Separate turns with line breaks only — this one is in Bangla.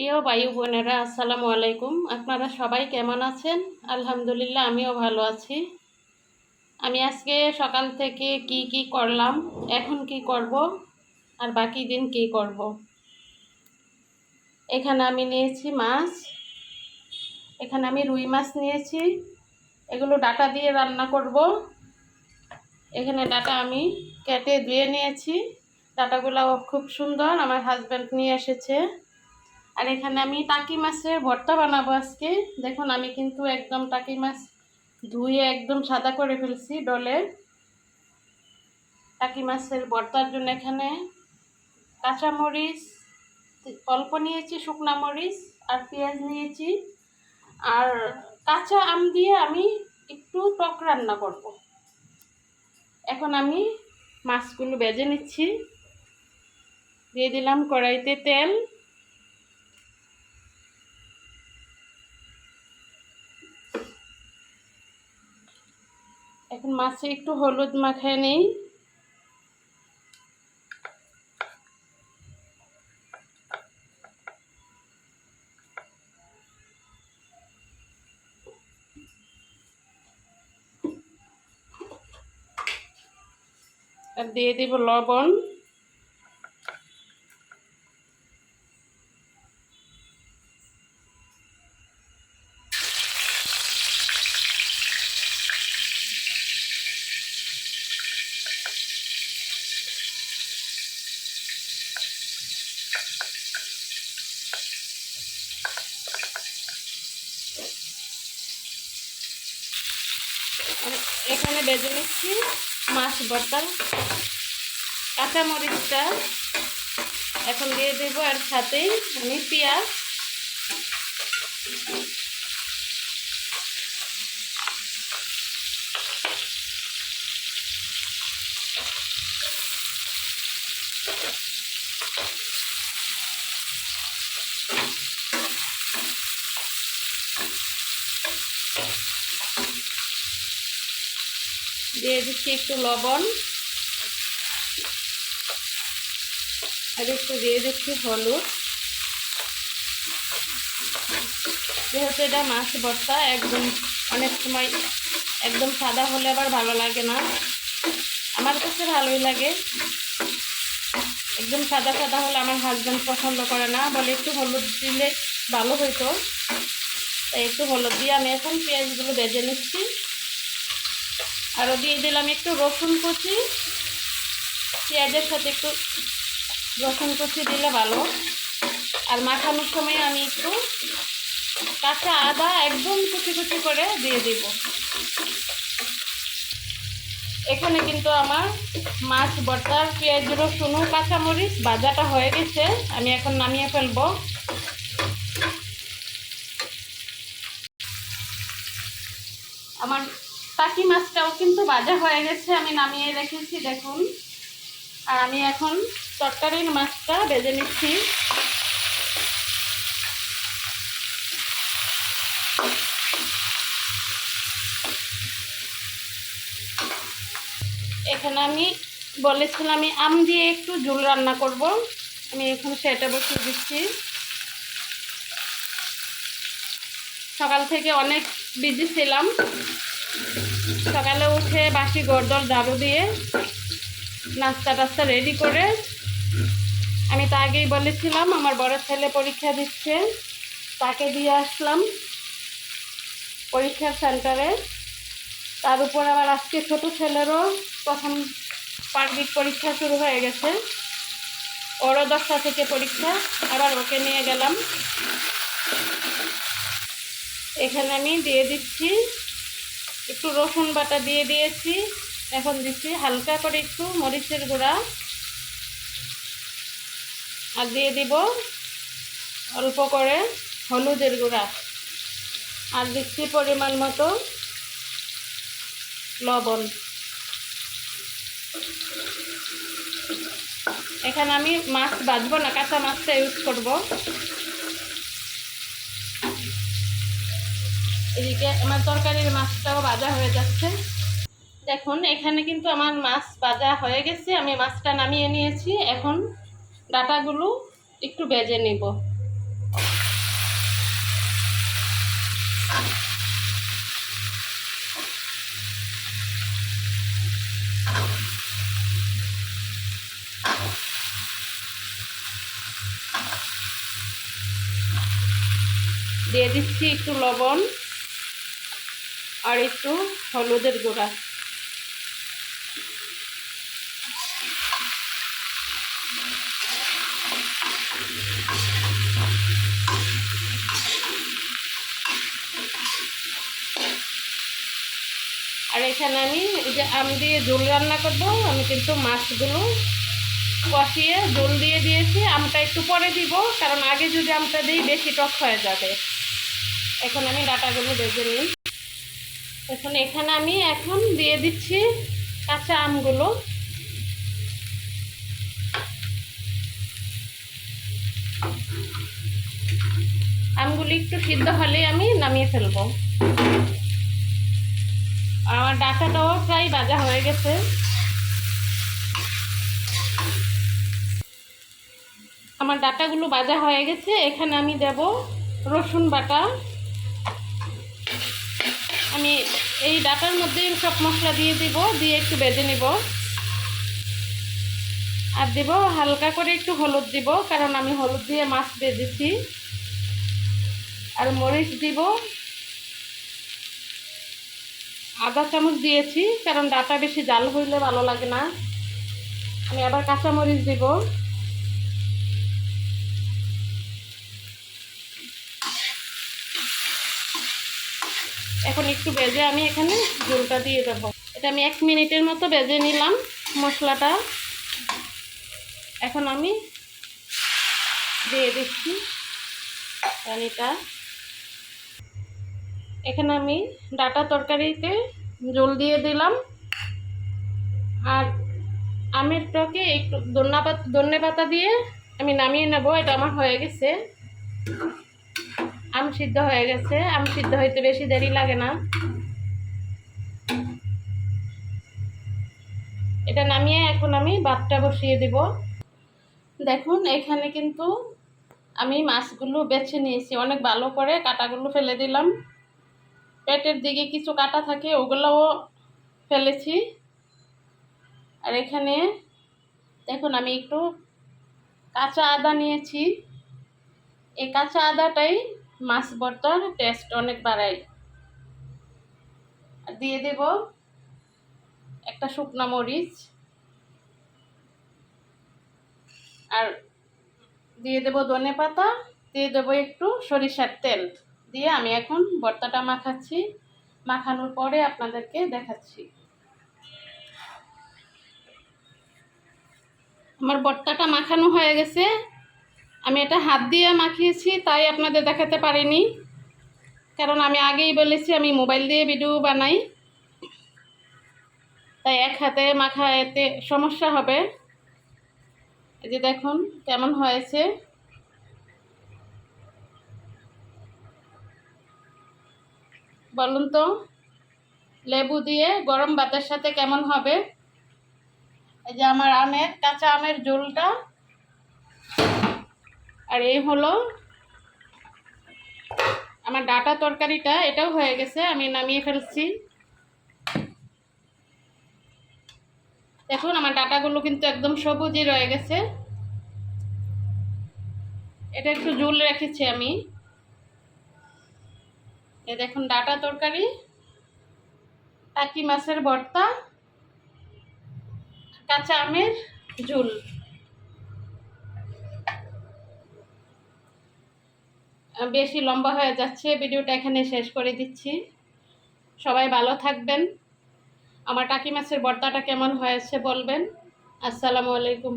প্রিয় বায়ু বোনেরা, আসসালামু আলাইকুম। আপনারা সবাই কেমন আছেন? আলহামদুলিল্লাহ, আমিও ভালো আছি। আমি আজকে সকাল থেকে কি কি করলাম, এখন কি করব, আর বাকি দিন কি করব। এখানে আমি নিয়েছি মাছ, এখানে আমি রুই মাছ নিয়েছি, এগুলো ডাটা দিয়ে রান্না করব। এখানে ডাটা আমি কেটে ধুয়ে নিয়েছি। ডাটাগুলো খুব সুন্দর, আমার হাজব্যান্ড নিয়ে এসেছে। আর এখানে আমি টাকি মাছের ভর্তা বানাবো আজকে। দেখুন, আমি কিন্তু একদম টাকি মাছ ধুয়ে একদম সাদা করে ফেলছি ডলে। টাকি মাছের ভর্তার জন্য এখানে কাঁচামরিচ অল্প নিয়েছি শুকনা মরিচ আর পেঁয়াজ নিয়েছি। আর কাঁচা আম দিয়ে আমি একটু টক রান্না করব। এখন আমি মাছগুলো বেজে নিচ্ছি। দিয়ে দিলাম কড়াইতে তেল। মাছে একটু হলুদ মাখে নেই। আর দিয়ে দিব লবণ। এখানে বেজে নিচ্ছি মাছ ভর্তা কাঁচামরিচটা। এখন দিয়ে দেব আর সাথেই আমি পেঁয়াজ। দিয়ে দিচ্ছি একটু লবণ। আর একটু দিয়ে দিচ্ছি হলুদ। যেহেতু এটা মাছ ভর্তা, একদম অনেক সময় একদম সাদা হলে আবার ভালো লাগে না। আমার কাছে ভালোই লাগে। একদম সাদা সাদা হলে আমার হাজব্যান্ড পছন্দ করে না। বলে একটু হলুদ দিলে ভালো হইতো। তাই একটু হলুদ দিয়ে আমি এখন পেঁয়াজগুলো বেজে নিচ্ছি। আরও দিয়ে দিলাম একটু রসুন কুচি। পেঁয়াজের সাথে একটু রসুন কুচি দিলে ভালো। আর মাখানোর সময় আমি একটু কাঁচা আদা একদম কুচি কুচি করে দিয়ে দিব। এখানে কিন্তু আমার মাছ, বর্তার, পেঁয়াজ, রসুন, কাঁচামরিচ বাজাটা হয়ে গেছে। আমি এখন নামিয়ে ফেলব। আমার টাকি মাছটাও কিন্তু ভাজা হয়ে গেছে, আমি নামিয়ে রেখেছি, দেখুন। আর আমি এখন তরকারির মাছটা বেজে নিচ্ছি। এখানে আমি বলেছিলাম, আমি আম দিয়ে একটু ঝোল রান্না করব। আমি এখন সেটা বসিয়ে দিচ্ছি। সকাল থেকে অনেক বিজি ছিলাম। সকালে উঠে বাসি গরদল ঝাড়ু দিয়ে নাস্তা টাস্তা রেডি করে আমি তো আগেই বলেছিলাম, আমার বড় ছেলে পরীক্ষা দিচ্ছে। তাকে দিয়ে আসলাম পরীক্ষার সেন্টারে তার উপর আবার আজকে ছোট ছেলেরও প্রথম পার্বিক পরীক্ষা শুরু হয়ে গেছে। ওরও দশটা থেকে পরীক্ষা, আবার ওকে নিয়ে গেলাম। এখানে আমি দিয়ে দিচ্ছি একটু রসুন বাটা দিয়ে দিয়েছি। এখন দিচ্ছি হালকা করে একটু মরিচের গুঁড়া। আর দিয়ে দিব অল্প করে হলুদের গুঁড়া। আর দিচ্ছি পরিমাণ মতো লবণ। এখানে আমি মাছ বাজবো না, কাঁচা মাছটা ইউজ করব। এদিকে আমার তরকারির মাছটাও ভাজা হয়ে যাচ্ছে। দেখুন, এখানে কিন্তু আমার মাছ ভাজা হয়ে গেছে। আমি মাছটা নামিয়ে নিয়েছি। এখন ডাটাগুলো একটু বেজে নিব। দিয়ে দিচ্ছি একটু লবণ। আর একটু হলুদের গুঁড়া। আর এখানে আমি যে আম দিয়ে ঝোল রান্না করব, আমি কিন্তু মাছগুলো কষিয়ে জল দিয়ে দিয়েছি। আমটা একটু পরে দিব, কারণ আগে যদি আমটা দিই বেশি টক হয়ে যাবে। এখন আমি ডাটাগুলো বেজে নিই। এখন এখানে আমি এখন দিয়ে দিচ্ছি কাঁচা আমগুলো। আমগুলি একটু সিদ্ধ হলে আমি নামিয়ে ফেলব। আমার ডাটাটাও প্রায় বাজা হয়ে গেছে। আমার ডাটাগুলো বাজা হয়ে গেছে, এখানে আমি দেব রসুন বাটা। আমি এই ডাটার মধ্যে সব মশলা দিয়ে দিব, দিয়ে একটু বেজে নিব। আর দেব হালকা করে একটু হলুদ দিব, কারণ আমি হলুদ দিয়ে মাছ বেজেছি। আর মরিচ দিব। আদা চামচ দিয়েছি, কারণ ডাটা বেশি জাল হইলে ভালো লাগে না। আমি আবার কাঁচামরিচ দিব। এখন একটু বেজে আমি এখানে ঝোলটা দিয়ে দেবো। এটা আমি এক মিনিটের মতো বেজে নিলাম মশলাটা। এখন আমি দিয়ে দিচ্ছি পানিটা। এখানে আমি ডাটা তরকারিতে জল দিয়ে দিলাম। আর আমের টকে একটু ধন্যা পাতা পাতা দিয়ে আমি নামিয়ে নেব, এটা আমার হয়ে গেছে। আম সিদ্ধ হয়ে গেছে। আম সিদ্ধ হইতে বেশি দেরি লাগে না। এটা নামিয়ে এখন আমি ভাতটা বসিয়ে দিব। দেখুন, এখানে কিন্তু আমি মাছগুলো বেছে নিয়েছি। অনেক ভালো করে কাটাগুলো ফেলে দিলাম। পেটের দিকে কিছু কাটা থাকে, ওগুলোও ফেলেছি। আর এখানে দেখুন, আমি একটু কাঁচা আদা নিয়েছি। এই কাঁচা আদাটাই মাছ ভর্তার টেস্ট অনেক আর দিয়ে দেব একটা শুকনো মরিচ। আর দিয়ে দেব ধনে পাতা, দিয়ে দেবো একটু সরিষার তেল। দিয়ে আমি এখন ভর্তাটা মাখাচ্ছি। মাখানোর পরে আপনাদেরকে দেখাচ্ছি। আমার ভর্তাটা মাখানো হয়ে গেছে। আমি এটা হাত দিয়ে মাখিয়েছি, তাই আপনাদের দেখাতে পারিনি। কারণ আমি আগেই বলেছি, আমি মোবাইল দিয়ে ভিডিও বানাই। তাই এক হাতে মাখা এতে সমস্যা হবে। এই যে দেখুন, কেমন হয়েছে। বলুন তো, লেবু দিয়ে গরম ভাতের সাথে কেমন হবে? এই যে আমার আমের, কাঁচা আমের ঝোলটা। আর এই হলো আমার ডাটা তরকারিটা, এটাও হয়ে গেছে, আমি নামিয়ে ফেলছি। দেখুন আমার ডাটাগুলো কিন্তু একদম সবুজই রয়ে গেছে। এটা একটু জুল রেখেছি আমি। এ দেখুন, ডাটা তরকারি টাকি মাছের ভর্তা, কাঁচা আমের ঝোল। বেশি লম্বা হয়ে যাচ্ছে। ভিডিওটা এখানে শেষ করে দিচ্ছি। সবাই ভালো থাকবেন। আমার টাকি মাছের বর্তাটা কেমন হয়েছে বলবেন। আসসালামু আলাইকুম।